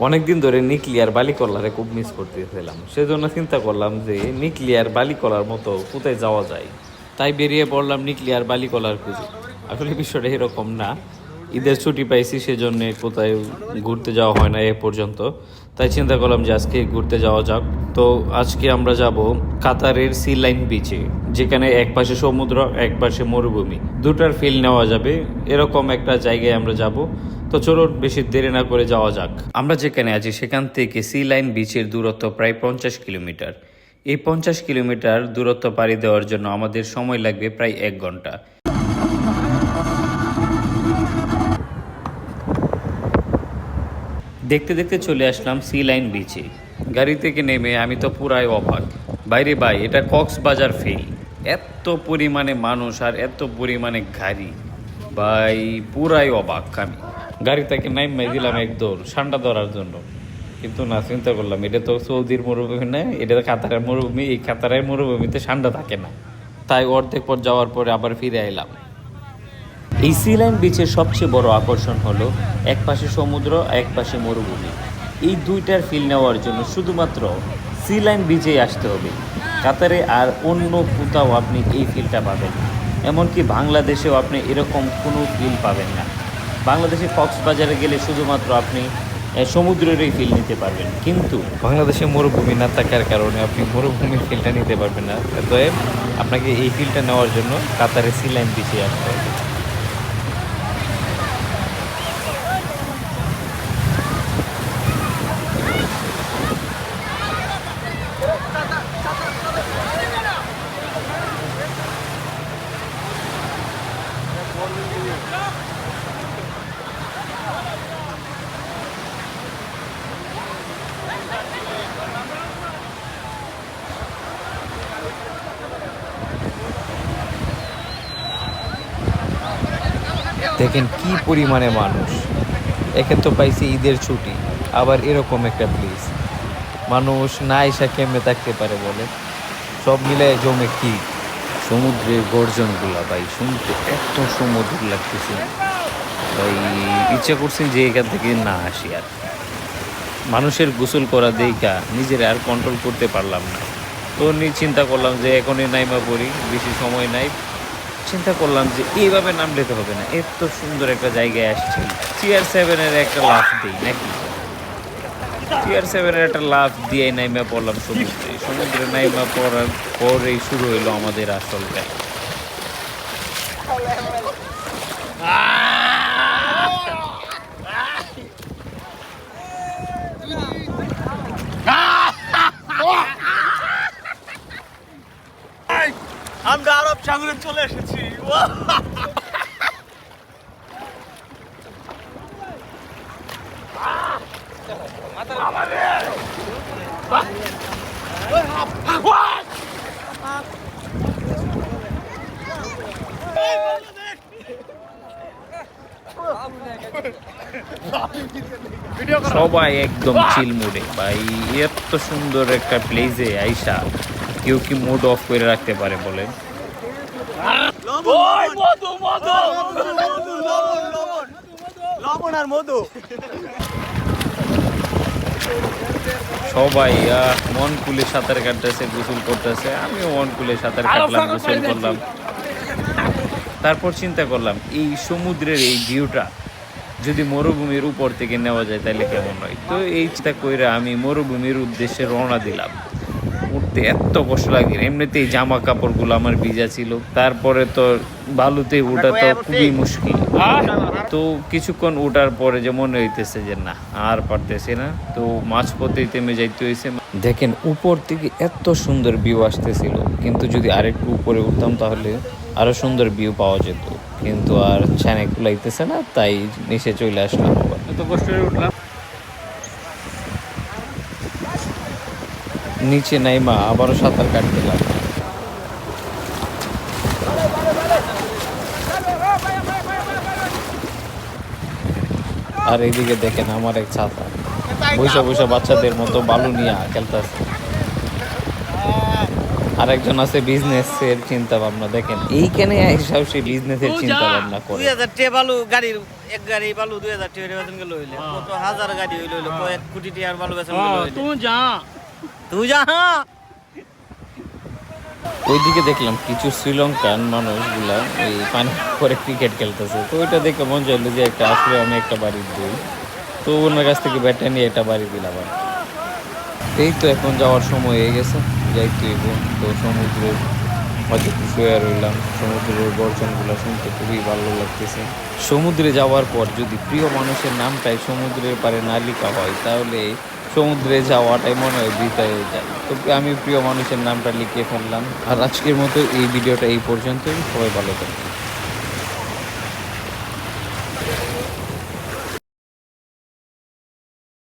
অনেকদিন ধরে নিকলিয়ার বালিকলারে খুব মিস করতেছিলাম। সেজন্য চিন্তা করলাম যে নিকলিয়ার বালিকলার মতো কোথায় যাওয়া যায়? তাই বেরিয়ে পড়লাম নিকলিয়ার বালিকলার খুঁজে। আসলে বিষয়টা এরকম না। ঈদের ছুটি পাইছি, সেজন্য কোথায় ঘুরতে যাওয়া হয় না এ পর্যন্ত। তাই চিন্তা করলাম যে, আজকে ঘুরতে যাওয়া যাক। তো আজকে আমরা যাব কাতারের সি লাইন বিচে যেখানে এক পাশে সমুদ্র, এক পাশে মরুভূমি। দুটার ফিল নেওয়া যাবে। এরকম একটা জায়গায় আমরা যাব। তো চলো বেশি দেরি না করে যাওয়া যাক। আমরা যেখানে আছি, সেখান থেকে সি লাইন বিচের দূরত্ব প্রায় পঞ্চাশ কিলোমিটার। এই পঞ্চাশ কিলোমিটার দূরত্ব পাড়ি দেওয়ার জন্য আমাদের সময় লাগবে প্রায় এক ঘণ্টা। দেখতে দেখতে চলে আসলাম সি লাইন বিচে। গাড়ি থেকে নেমে আমি তো পুরাই অবাক। বাইরে ভাই, এটা কক্সবাজার ফিল এত পরিমাণে মানুষ আর এত পরিমাণে গাড়ি। ভাই, পুরাই অবাক আমি। গাড়ি থেকে নাইমাই দিলাম এক দৌড় ঠান্ডা ধরার জন্য। কিন্তু না, চিন্তা করলাম, এটা তো সৌদির মরুভূমি না, এটা তো কাতারের মরুভূমি, এই কাতারের মরুভূমিতে ঠান্ডা থাকে না। তাই অর্ধেক পর যাওয়ার পরে আবার ফিরে এলাম। এই সি লাইন বিচের সবচেয়ে বড় আকর্ষণ হলো এক পাশে সমুদ্র, এক পাশে মরুভূমি। এই দুইটার ফিল নেওয়ার জন্য শুধুমাত্র সি লাইন বিচেই আসতে হবে। কাতারে আর অন্য কোথাও আপনি এই ফিলটা পাবেন এমনকি বাংলাদেশেও আপনি এরকম কোনো ফিল পাবেন না। বাংলাদেশে কক্সবাজারে গেলে শুধুমাত্র আপনি সমুদ্রের সমুদ্রেরই ফিল নিতে পারবেন। কিন্তু বাংলাদেশে মরুভূমি না থাকার কারণে আপনি মরুভূমির ফিলটা নিতে পারবেন না। অতএব আপনাকে এই ফিলটা নেওয়ার জন্য কাতারে সিলাইন লাইন বিচে আসতে হবে। দেখেন কি পরিমাণে মানুষ। একে তো পাইছি ঈদের ছুটি, আবার এরকম একটা প্লেস মানুষ না এসে কেমনে থাকতে পারে বলে সব মিলে জমে কি? সমুদ্রের গর্জনগুলা ভাই, শুনতে এত সমুদ্র লাগতেছে। ভাই, ইচ্ছা করছি যে এখান থেকে না আসি আর মানুষের গোসল করা দেখা নিজের আর কন্ট্রোল করতে পারলাম না। তো নিয়ে চিন্তা করলাম যে এখনই নাইমা পড়ি, বেশি সময় নাই। চিন্তা করলাম যে এইভাবে নাম লেতে হবে না। এত সুন্দর একটা জায়গায় আসছি। চেয়ার সেভেনের একটা লাভ দিই নাকি? চেয়ার সেভেনের একটা লাভ দিয়ে নাইমা পড়লাম সমুদ্রে। সমুদ্রে নাইমা পড়ার পরেই শুরু হইল আমাদের আসলটা আমরা সাগরে চলে এসেছি। সবাই একদম চিল মুডে ভাই, এত সুন্দর একটা প্লেসে আইসা, কেউ কি মুড অফ করে রাখতে পারে বলে ওই মধু মধু মধু। লবণ লবণ লবণ আর মধু। সবাই মন কুলে সাঁতার কাটতেছে গোসল করতেছে। আমিও মন কুলে সাঁতার কাটলাম গোসল করলাম। তারপর চিন্তা করলাম এই সমুদ্রের এই ভিউটা যদি মরুভূমির উপর থেকে নেওয়া যায় তাহলে কেমন হয়? তো এই চিন্তা কইরা আমি মরুভূমির উদ্দেশ্যে রওনা দিলাম। উঠতে এত কষ্ট লাগে। এমনিতেই জামা কাপড়গুলো আমার ভিজা ছিল। তারপরে তো বালুতে ওঠা তো খুবই মুশকিল। তো কিছুক্ষণ ওঠার পরে যে মনে হইতেছে যে না আর পারতেছি না তো মাঝপথেই থেমে যাইতে হয়েছে দেখেন উপর থেকে এত সুন্দর ভিউ আসতেছিল। কিন্তু যদি আরেকটু উপরে উঠতাম তাহলে আরও সুন্দর ভিউ পাওয়া যেত। কিন্তু আর ছানে কুলাইতেছে না তাই নিচে চলে আসলাম আবার। এত কষ্ট করে উঠলাম। নিচে নাইমা আবারও সাঁতার কাটতে লাগলাম আর এইদিকে দেখেন আমার এক ছাতা। বৈশা বৈশা বাচ্চাদের মতো বালু নিয়ে খেলতেছে। আরেকজন আছে বিজনেস এর চিন্তা ভাবনা দেখেন এইখানে এসব সে বিজনেস এর চিন্তা ভাবনা করে। দুই হাজার টেবালু গাড়ির এক গাড়ি বালু দুই হাজার টাকা বেতন গেল হইলে কত হাজার গাড়ি হইল কয়েক কোটি টাকার বালু গেল তুই যা। তুই হ্যাঁ। ওইদিকে দেখলাম কিছু শ্রীলঙ্কান মানুষগুলা এই পানি করে ক্রিকেট খেলতেছে। তো ওইটা দেখে মন যে একটা আসলে আমি একটা বাড়ি দিই। তো কাছ থেকে ব্যাটটা নিয়ে একটা বাড়ি দিলাম এই তো এখন যাওয়ার সময় হয়ে গেছে হইব। তো সমুদ্রের হয়তো শুয়ে রইলাম। সমুদ্রের শুনতে খুবই ভালো লাগতেছে। সমুদ্রে যাওয়ার পর যদি প্রিয় মানুষের নামটাই সমুদ্রের পারে না লেখা হয়, তাহলে সমুদ্রে যাওয়াটাই মনে হয় হয়ে যায়। তো আমি প্রিয় মানুষের নামটা লিখিয়ে ফেললাম। আর আজকের মতো এই ভিডিওটা এই পর্যন্তই। সবাই ভালো থাকবেন।